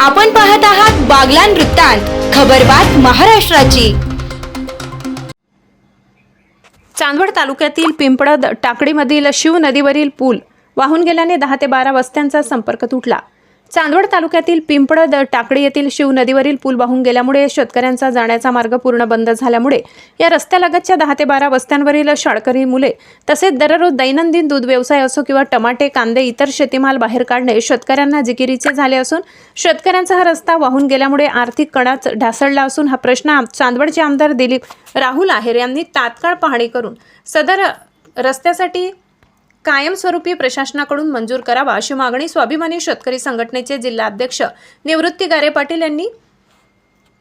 आपण पाहत आहात बागलान वृत्तांत खबरबात महाराष्ट्राची. चांदवड तालुक्यातील पिंपळद टाकडीमधील शिव नदीवरील पूल वाहून गेल्याने दहा ते बारा वस्त्यांचा संपर्क तुटला. चांदवड तालुक्यातील पिंपळद टाकडी येथील शिव नदीवरील पूल वाहून गेल्यामुळे शेतकऱ्यांचा जाण्याचा मार्ग पूर्ण बंद झाल्यामुळे या रस्त्यालगतच्या दहा ते बारा वस्त्यांवरील शाळकरी मुले तसेच दररोज दैनंदिन दूध व्यवसाय असो किंवा टमाटे कांदे इतर शेतीमाल बाहेर काढणे शेतकऱ्यांना जिकिरीचे झाले असून शेतकऱ्यांचा हा रस्ता वाहून गेल्यामुळे आर्थिक कणाच ढासळला असून हा प्रश्न आम- चांदवडचे आमदार दिलीप राहुल आहेर यांनी तात्काळ पाहणी करून सदर रस्त्यासाठी कायमस्वरूपी प्रशासनाकडून मंजूर करावा अशी मागणी स्वाभिमानी शेतकरी संघटनेचे जिल्हाध्यक्ष निवृत्ती गारे पाटील यांनी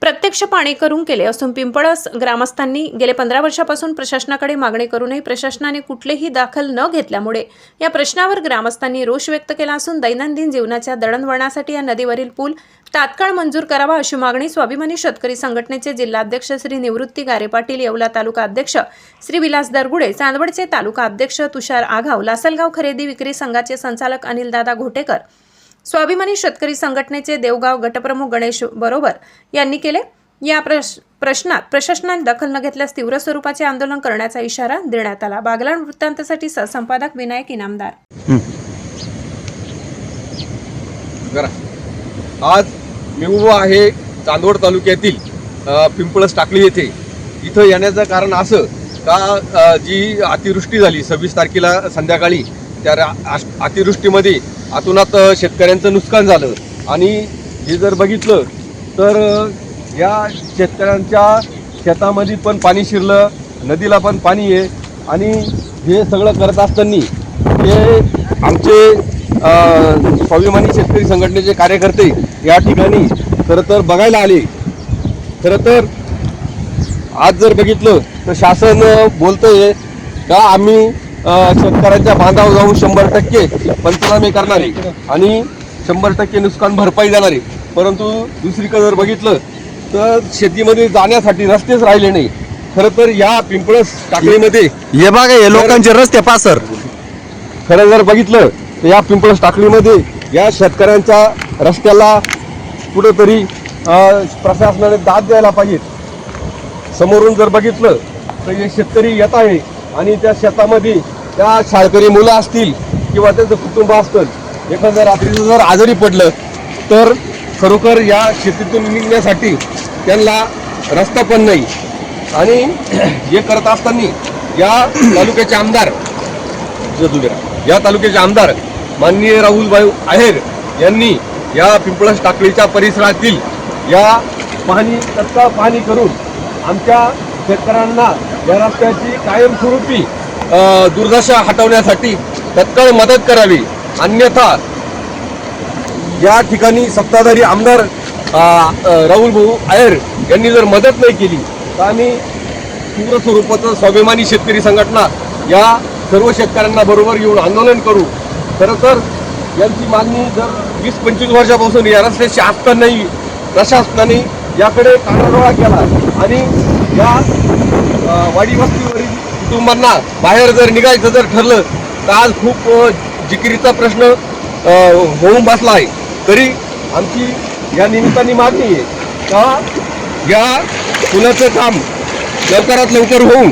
प्रत्यक्ष पाणी करून केले असून पिंपळस ग्रामस्थांनी गेले पंधरा वर्षापासून प्रशासनाकडे मागणी करूनही प्रशासनाने कुठलेही दाखल न घेतल्यामुळे या प्रश्नावर ग्रामस्थांनी रोष व्यक्त केला असून दैनंदिन जीवनाच्या दळणवळणासाठी या नदीवरील पूल तात्काळ मंजूर करावा अशी मागणी स्वाभिमानी शेतकरी संघटनेचे जिल्हाध्यक्ष श्री निवृत्ती गारे पाटील येवला तालुका अध्यक्ष श्री विलास दरगुडे चांदवडचे तालुका अध्यक्ष तुषार आघाव लासलगाव खरेदी विक्री संघाचे संचालक अनिलदादा घोटेकर स्वाभिमानी शेतकरी संघटनेचे देवगाव गटप्रमुख गणेश बरोबर यांनी केले. या प्रश प्रश्नात प्रशासनाने दखल न घेतल्यास तीव्र स्वरूपाचे आंदोलन करण्याचा इशारा देण्यात आला. बागलाण वृत्तांतासाठी सहसंपादक विनायक इनामदार. आज मी उभा आहे चांदवड तालुक्यातील पिंपळस टाकली येथे. इथं येण्याचं कारण असं का जी अतिवृष्टी झाली सव्वीस तारखेला संध्याकाळी त्या अतिवृष्टीमध्ये आतुनात शेतकऱ्यांचं नुकसान झालं. आणि हे जर बघितलं तर या शेतकऱ्यांच्या शेतामध्ये पण पाणी शिरलं नदीला पण पाणी आहे. आणि हे सगळं करत असताना हे आमचे स्वाभिमानी शेतकरी संघटनेचे कार्यकर्ते या ठिकाणी खरं तर बघायला आले. खरं तर आज जर बघितलं तर शासन बोलतंय का आम्ही शेतकऱ्यांच्या बांधावर जाऊन शंभर टक्के पंचनामे करणारे आणि शंभर टक्के नुकसान भरपाई देणारे. परंतु दुसरीकडे जर बघितलं तर शेतीमध्ये जाण्यासाठी रस्तेच राहिले नाही. खरं तर या पिंपळस टाकळीमध्ये हे बघा हे लोकांचे रस्ते पासर. खरं जर बघितलं तर या पिंपळस टाकळीमध्ये या शेतकऱ्यांच्या रस्त्याला कुठंतरी अं, प्रशासनाने दाद द्यायला पाहिजेत समोरून जर बघितलं तर हे शेतकरी येत आहे आणि त्या शेतामध्ये त्या शाळकरी मुलं असतील किंवा त्यांचं कुटुंब असतं एखाद्या रात्रीचं जर आजारी पडलं तर खरोखर या शेतीतून निघण्यासाठी त्यांना रस्ता पण नाही. आणि हे करत असताना या तालुक्याचे आमदार जदुरा या तालुक्याचे आमदार माननीय राहुलभाई आहेर यांनी या पिंपळस टाकळीच्या परिसरातील या पाहणी तत्काळ पाहणी करून आमच्या शेतकऱ्यांना या रस्त्याची कायमस्वरूपी दुर्दशा हटवण्यासाठी तत्काळ मदत करावी. अन्यथा या ठिकाणी सत्ताधारी आमदार राहुल भाऊ आयर यांनी जर मदत नाही केली तर आम्ही तीव्र स्वरूपाचं स्वाभिमानी शेतकरी संघटना या सर्व शेतकऱ्यांना बरोबर येऊन आंदोलन करू. खरं तर यांची मागणी जर वीस पंचवीस वर्षापासून या रस्त्याची असतानाही प्रशासनाने याकडे कानाडोळा केला आणि या अ, वाडी कुटुंबांना बाहेर जर निघायचं जर ठरलं तर आज खूप जिकिरीचा प्रश्न होऊन बसला आहे. तरी आमची या निमित्ताने मागणी आहे का या पुलाचं काम लवकरात लवकर होऊन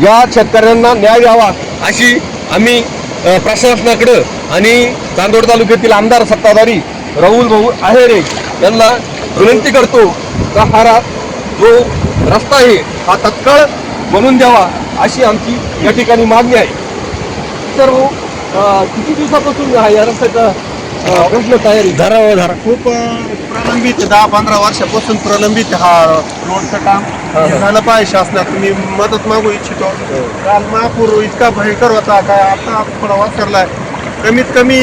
या शेतकऱ्यांना न्याय द्यावा अशी आम्ही प्रशासनाकडं आणि चांदोड तालुक्यातील आमदार सत्ताधारी राहुल भाऊ आहेरे यांना विनंती करतो का हा जो रस्ता आहे हा तत्काळ बनवून द्यावा अशी आमची या ठिकाणी मागणी आहे. तर किती दिवसापासून हा या रस्त्याचा प्रश्न तयारी धरा हो धरा. खूप प्रलंबित. दहा पंधरा वर्षापासून प्रलंबित हा रोडचं काम झालं पाहिजे शासनात. मी मदत मागू इच्छितो. काल महापूर इतका भयंकर होता काय आता थोडा वासरलाय. कमीत कमी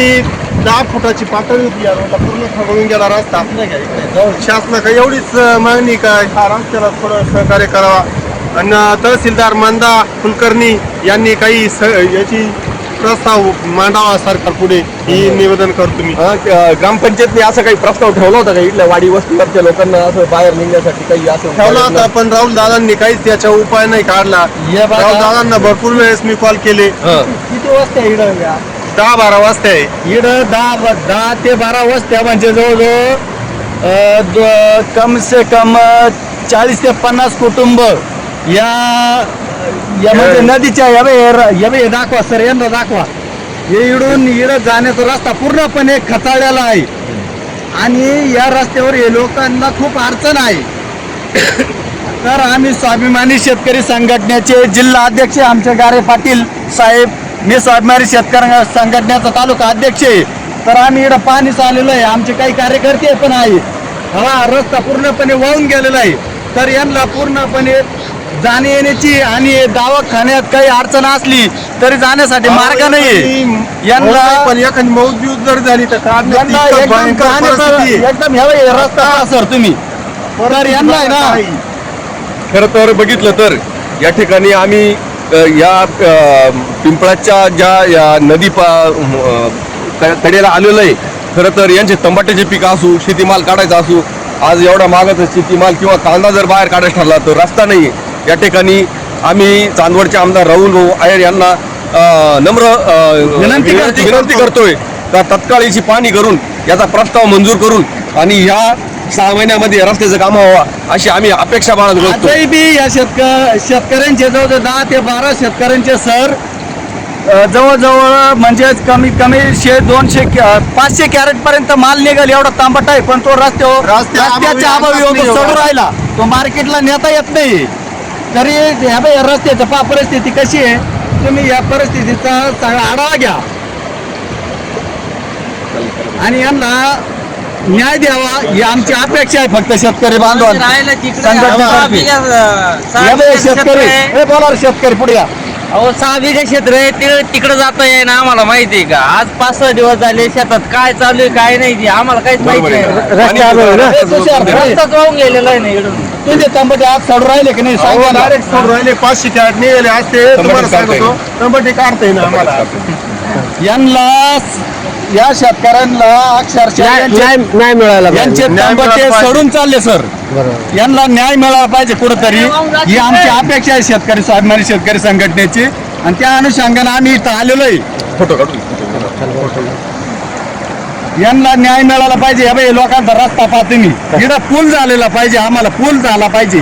दहा फुटाची पातळी होती या रोडला पूर्ण खवळून गेला रस्ता. शासनाकडे एवढीच मागणी काय हा रस्त्याला थोडं सहकार्य करावा. आणि तहसीलदार मंदा कुलकर्णी यांनी काही स याची प्रस्ताव मांडावा सरकार पुढे ही निवेदन करतो मी हा, ग्रामपंचायतने असं काही प्रस्ताव ठेवला होता का? इथल्या वाडी वस्तीवरच्या लोकांना असं बाहेर निघण्यासाठी काही असं ठेवला होता पण राहुल दादांनी काहीच याचा उपाय नाही काढला. राहुल दादांना भरपूर वेळेस मी कॉल केले. किती वाजता इकडं दहा बारा वाजता आहे. इकडं दहा दहा ते बारा वाजता म्हणजे जवळजवळ कम से कम चाळीस ते पन्नास कुटुंब या यामध्ये नदीच्या या बे या बे दाखवा सर यांना दाखवा. हे इडून इडं जाण्याचा रस्ता पूर्णपणे खचाळलेला आहे. आणि या रस्त्यावर हे लोकांना खूप अडचण आहे. तर आम्ही स्वाभिमानी शेतकरी संघटनेचे जिल्हा अध्यक्ष आमचे गारे पाटील साहेब मी स्वाभिमानी शेतकरी संघटनेचा तालुका अध्यक्ष आहे. तर आम्ही इकडं पाणीच आलेलो आहे. आमचे काही कार्यकर्ते पण आहे हा रस्ता पूर्णपणे वाहून गेलेला आहे. तर यांना पूर्णपणे जाणे येण्याची आणि दवाखान्यात काही अडचण असली तरी जाण्यासाठी मार्ग नाही यांना पण एखादी बिऊत जर झाली तर काढण्यात यांना इतकं एकदम भयंकर जाण्याचं- परिस्थिती आहे. एकदम ह्या वेळी रस्ता सर तुम्ही. तर यांना आहे ना खरं तर बघितलं तर या ठिकाणी आम्ही अ, या अ, पिंपळाच्या ज्या या नदी पा अ, क- कडेला आलेलं आहे खरं तर यांचे तंबाट्याचे पीक असू शेतीमाल काढायचा असू आज एवढा मागाचा शेतीमाल किंवा कांदा जर बाहेर काढायचा ठरला तर रस्ता नाही या ठिकाणी आम्ही चांदवडचे आमदार राहुल भाऊ आयर यांना नम्र विनंती विनंती करतो. विनंती करतोय. का तत्काळ याची पाहणी करून याचा प्रस्ताव मंजूर करून आणि ह्या सहा महिन्यामध्ये रस्त्याचं काम व्हावं अशी आम्ही अपेक्षा बाळगतो. बी या शेतक शेतकऱ्यांचे जवळ दहा ते बारा शेतकऱ्यांचे सर जवळजवळ म्हणजे कमीत कमी शे दोनशे कॅ- पाचशे कॅरेट पर्यंत माल निघाल एवढा तांबट आहे पण तो रस्त्यावर रस्त्याच्या अभावी राहिला. तो मार्केटला नेता येत नाही. तरी ह्या बाई या पा परिस्थिती कशी आहे? तुम्ही या परिस्थितीचा सगळा आढावा घ्या. आणि यांना न्याय द्यावा ही आमची अपेक्षा आहे फक्त शेतकरी बांधवांना संघटनेतर्फे. या बाई शेतकरी. ए, बोला रे शेतकरी पुढे या. अहो सहा बिघा क्षेत्र आहे ते तिकडे जाता आहे ना आम्हाला माहिती आहे का? आज पाच सहा दिवस झाले शेतात काय चालू आहे काय नाही ते आम्हाला काहीच माहिती आहे. नाही आणि तुझं- रस्ताच वाहून गेलेला आहे ना इकडून. तुझे तांबटे आज राहिले की नाही? सांगा ना. डायरेक्ट सोडून राहिले. पाचशे कॅरेट निघाले असते तुम्हाला काढता सांगतो टमाटे काढता ना आम्हाला. यांना या शेतकऱ्यांना अक्षरशः यांचे- नाही मिळाला यांचे न्याय तांबटे मिळाला पाहिजे. सोडून चालले सर. यांना न्याय मिळाला पाहिजे कुठंतरी. ही आमची अपेक्षा आहे शेतकरी स्वाभिमानी शेतकरी संघटनेची. आणि त्या अनुषंगाने आम्ही इथं आलेलो आहे. फोटो काढू यांना न्याय मिळाला पाहिजे. या बाई लोकांचा रस्ता पाहते मी इकडं पूल झालेला पाहिजे. आम्हाला पूल झाला पाहिजे.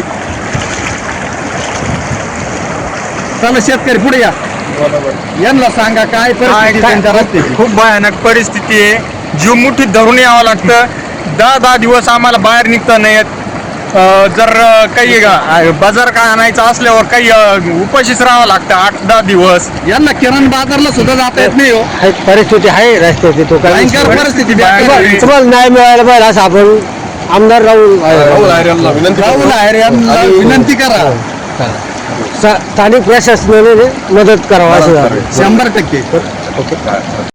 चला शेतकरी पुढे या. यांना सांगा काय परिस्थिती त्यांच्या रस्त्याची? खूप भयानक परिस्थिती आहे. जीव मुठीत धरून यावं लागतं. दहा दहा दिवस आम्हाला बाहेर निघता नाही येत. अं, जर काही बाजार काय आणायचा असल्यावर काही उपाशीच राहावं लागतं. आठ दहा दिवस. यांना किरण बाजारला सुद्धा जाता येत नाही हो. परिस्थिती आहे रस्त्याची तो भयंकर परिस्थिती. तुम्हाला न्याय मिळायला पाहिजे असं आपण आमदार राहुल राहुल. राहुल आहे यांना आणि- विनंती करा. स्थानिक प्रशासनाने मदत करावं असं शंभर टक्के.